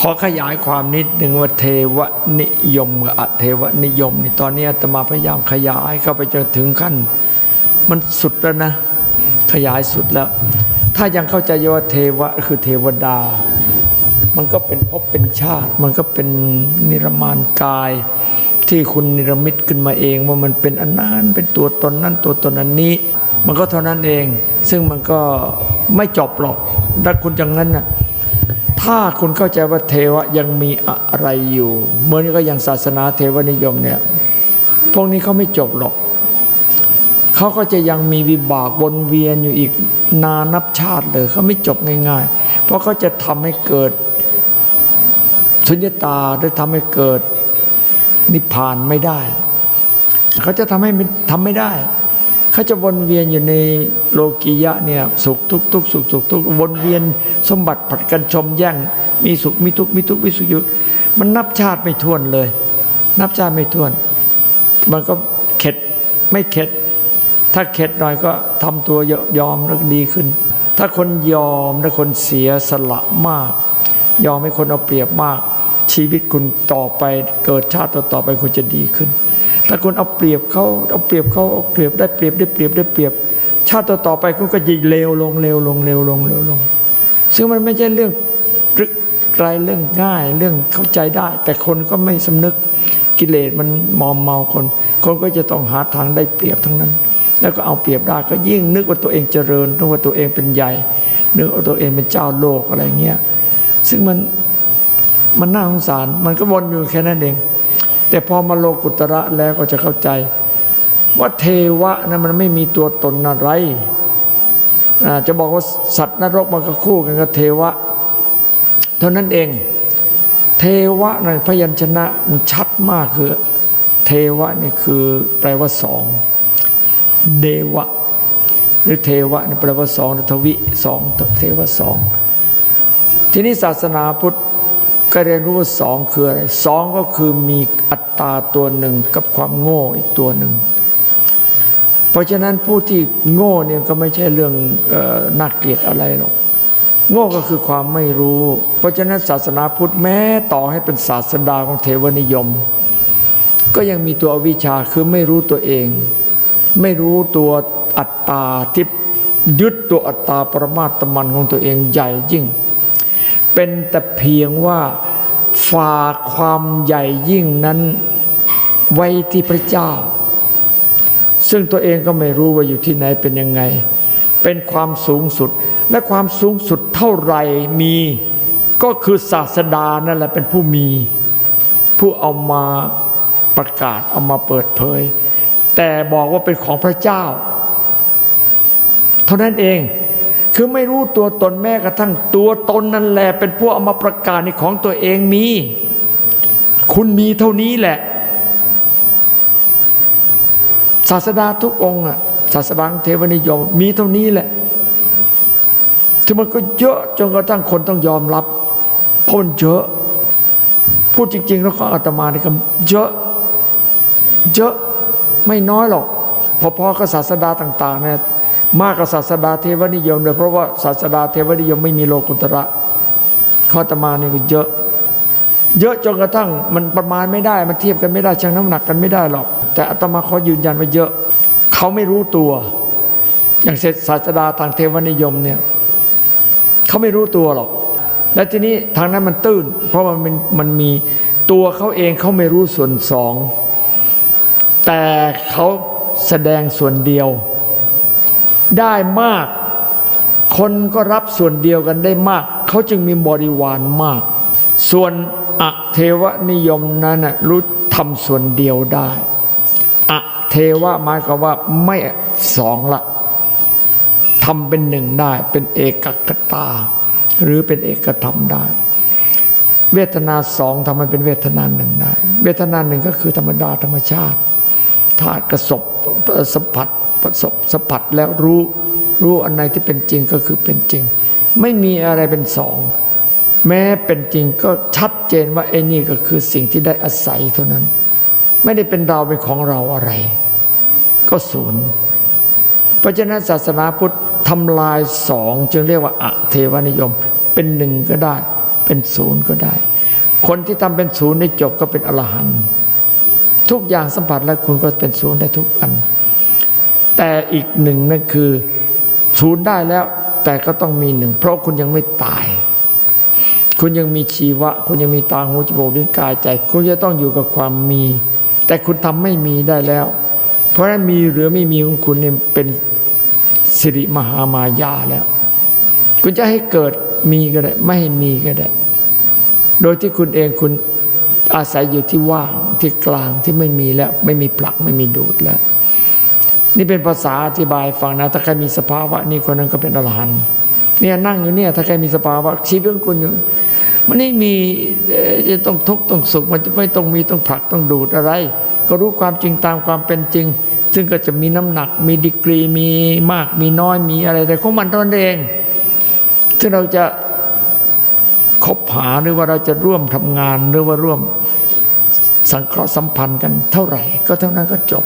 ขอขยายความนิดหนึ่งว่าเทวนิยมกับอเทวนิยมนี่ตอนนี้อาตมาพยายามขยายเข้าไปจนถึงขั้น มันสุดแล้วนะ ขยายสุดแล้ว ถ้ายังเข้าใจว่าเทวะคือเทวดา มันก็เป็นภพเป็นชาติ มันก็เป็นนิรมานกายที่คุณนิรมิตขึ้นมาเองว่ามันเป็นอันนั้นเป็นตัวตนนั้นตัวตนอันนี้ มันก็เท่านั้นเอง ซึ่งมันก็ไม่จบหรอกถ้าคุณอย่างนั้นน่ะ ถ้าคุณเข้าใจว่าเทวะยังมีอะไรอยู่ เหมือนก็อย่างศาสนาเทวนิยมเนี่ยพวกนี้เขาไม่จบหรอกเขาก็จะยังมีวิบากวนเวียนอยู่อีกนานับชาติเลยเขาไม่จบง่าย ๆ เพราะเขาจะทำให้เกิดสุญญตาหรือทำให้เกิดนิพพานไม่ได้ เขาจะทำให้ทำไม่ได้ เขาจะวนเวียนอยู่ในโลกียะเนี่ยสุขทุกทุกสุขสุขทุกวนเวียนสมบัติผัดกันชมแย่ง มีสุขมีทุกข์มีทุกข์มีสุขอยู่มันนับชาติไม่ท้วนเลย นับชาติไม่ท้วน มันก็เข็ดไม่เข็ด ถ้าเข็ดหน่อยก็ทำตัวยอมแล้วดีขึ้น ถ้าคนยอมและคนเสียสละมาก ยอมให้คนเอาเปรียบมาก ชีวิตคุณต่อไปเกิดชาติต่อไปคุณจะดีขึ้น ถ้าคุณเอาเปรียบเขาเอาเปรียบเขาเอาเปรียบได้เปรียบได้เปรียบได้เปรียบ ชาติต่อต่อไปคุณก็ยิ่งเลวลงเลวลงเลวลงเลวลง ซึ่งมันไม่ใช่เรื่องไกลเรื่องง่ายเรื่องเข้าใจได้ แต่คนก็ไม่สำนึกกิเลสมันมอมเมาคน คนก็จะต้องหาทางได้เปรียบทั้งนั้น แล้วก็เอาเปรียบได้ก็ยิ่งนึกว่าตัวเองเจริญนึกว่าตัวเองเป็นใหญ่ นึกว่าตัวเองเป็นเจ้าโลกอะไรเงี้ยซึ่งมันมันน่าสงสาร มันก็วนอยู่แค่นั้นเอง แต่พอมาโลกุตระแล้วก็จะเข้าใจ ว่าเทวะนะมันไม่มีตัวตนอะไรอ่าจะบอกว่าสัตว์นรกมันก็คู่กันกับเทวะ เท่านั้นเอง เทวะในพยัญชนะมันชัดมากคือเทวะนี่คือแปลว่าสอง เดวะ หรือเทวะนี่แปลว่าสองทวิสองเทวะสอง ทีนี้ศาสนาพุทธ ก็เรียนรู้ว่าสองคืออะไรสองก็คือมีอัตตาตัวหนึ่งกับความโง่อีกตัวหนึ่ง เพราะฉะนั้นผู้ที่โง่เนี่ยก็ไม่ใช่เรื่องออน่าเกลียดอะไรหรอกโง่ก็คือความไม่รู้ เพราะฉะนั้นศาสนาพุทธแม้ต่อให้เป็นศาสดาของเทวนิยม ก็ยังมีตัวอวิชชาคือไม่รู้ตัวเอง ไม่รู้ตัวอัตตาที่ยึดตัวอัตตาปรมาตมันของตัวเองใหญ่ยิ่ง เป็นแต่เพียงว่าฝากความใหญ่ยิ่งนั้นไว้ที่พระเจ้า ซึ่งตัวเองก็ไม่รู้ว่าอยู่ที่ไหนเป็นยังไง เป็นความสูงสุดและความสูงสุดเท่าไหร่มี ก็คือศาสดานั่นแหละเป็นผู้มี ผู้เอามาประกาศเอามาเปิดเผย แต่บอกว่าเป็นของพระเจ้า เท่านั้นเอง คือไม่รู้ตัวตนแม้กระทั่งตัวตนนั่นแหละเป็นผู้เอามาประกาศในของตัวเองมี คุณมีเท่านี้แหละ ศาสดาทุกองค์อะศาสดาเทวนิยม มีเท่านี้แหละที่มันก็เยอะจนกระทั่งคนต้องยอมรับเพราะมันเยอะ พูดจริง ๆ แล้วก็อาตมาเนี่ยก็เยอะ เยอะไม่น้อยหรอก พอๆกับศาสดาต่าง ๆเนี่ย มากกว่าศาสดาเทวนิยมเลยเพราะว่าศาสดาเทวนิยมไม่มีโลกุตระข้อตมานี่ก็เยอะ เยอะจนกระทั่งมันประมาณไม่ได้มันเทียบกันไม่ได้ชั่งน้ำหนักกันไม่ได้หรอก แต่อาตมาขอยืนยันว่าเยอะเขาไม่รู้ตัว อย่างศาสดาทางเทวนิยมเนี่ยเขาไม่รู้ตัวหรอก และทีนี้ทางนั้นมันตื้น เพราะมันมันมันมีตัวเขาเองเขาไม่รู้ส่วนสอง แต่เขาแสดงส่วนเดียว ได้มาก คนก็รับส่วนเดียวกันได้มาก เขาจึงมีบริวารมาก ส่วนอะเทวนิยมนั้นรู้ทำส่วนเดียวได้อะเทวะหมายความว่าไม่สองละทำเป็นหนึ่งได้ เป็นเอกกตา หรือเป็นเอกธรรมได้ เวทนาสองทำให้เป็นเวทนาหนึ่งได้ เวทนาหนึ่งก็คือธรรมดาธรรมชาติธาตุกระสบสัมผัส ประสบสัมผัสแล้วรู้รู้อันไหนที่เป็นจริงก็คือเป็นจริง ไม่มีอะไรเป็นสอง แม้เป็นจริงก็ชัดเจนว่าไอ้นี่ก็คือสิ่งที่ได้อาศัยเท่านั้น ไม่ได้เป็นเราเป็นของเราอะไร ก็ศูนย์เพราะฉะนั้นศาสนาพุทธทำลายสองจึงเรียกว่าอะเทวนิยม เป็นหนึ่งก็ได้ เป็นศูนย์ก็ได้ คนที่ทำเป็นศูนย์ได้จบก็เป็นอรหันต์ทุกอย่างสัมผัสแล้วคุณก็เป็นศูนย์ได้ทุกอัน แต่อีกหนึ่งนั่นคือศูนย์ได้แล้ว แต่ก็ต้องมีหนึ่ง เพราะคุณยังไม่ตาย คุณยังมีชีวะ คุณยังมีตาหูจมูกลิ้นกายใจ คุณจะต้องอยู่กับความมี แต่คุณทำไม่มีได้แล้ว เพราะฉะนั้นมีหรือไม่มีของคุณเนี่ยเป็นสิริมหามายาแล้ว คุณจะให้เกิดมีก็ได้ ไม่ให้มีก็ได้ โดยที่คุณเองคุณอาศัยอยู่ที่ว่างที่กลางที่ไม่มีแล้ว ไม่มีผลักไม่มีดูดแล้ว นี่เป็นภาษาอธิบายฟังนะ ถ้าใครมีสภาวะนี่คนนั้นก็เป็นอรหันต์เนี่ยนั่งอยู่เนี่ย ถ้าใครมีสภาวะชีวิตของคุณอยู่ มันไม่มีจะต้องทุกข์ต้องสุขมันจะไม่ต้องมีต้องผลักต้องดูดอะไร ก็รู้ความจริงตามความเป็นจริง ซึ่งก็จะมีน้ำหนัก มีดีกรีมีมาก มีน้อยมีอะไรแต่ของมันเท่านั้นเอง ซึ่งเราจะคบหาหรือว่าเราจะร่วมทำงานหรือว่าร่วมสังเคราะห์สัมพันธ์กันเท่าไหร่ ก็เท่านั้นก็จบ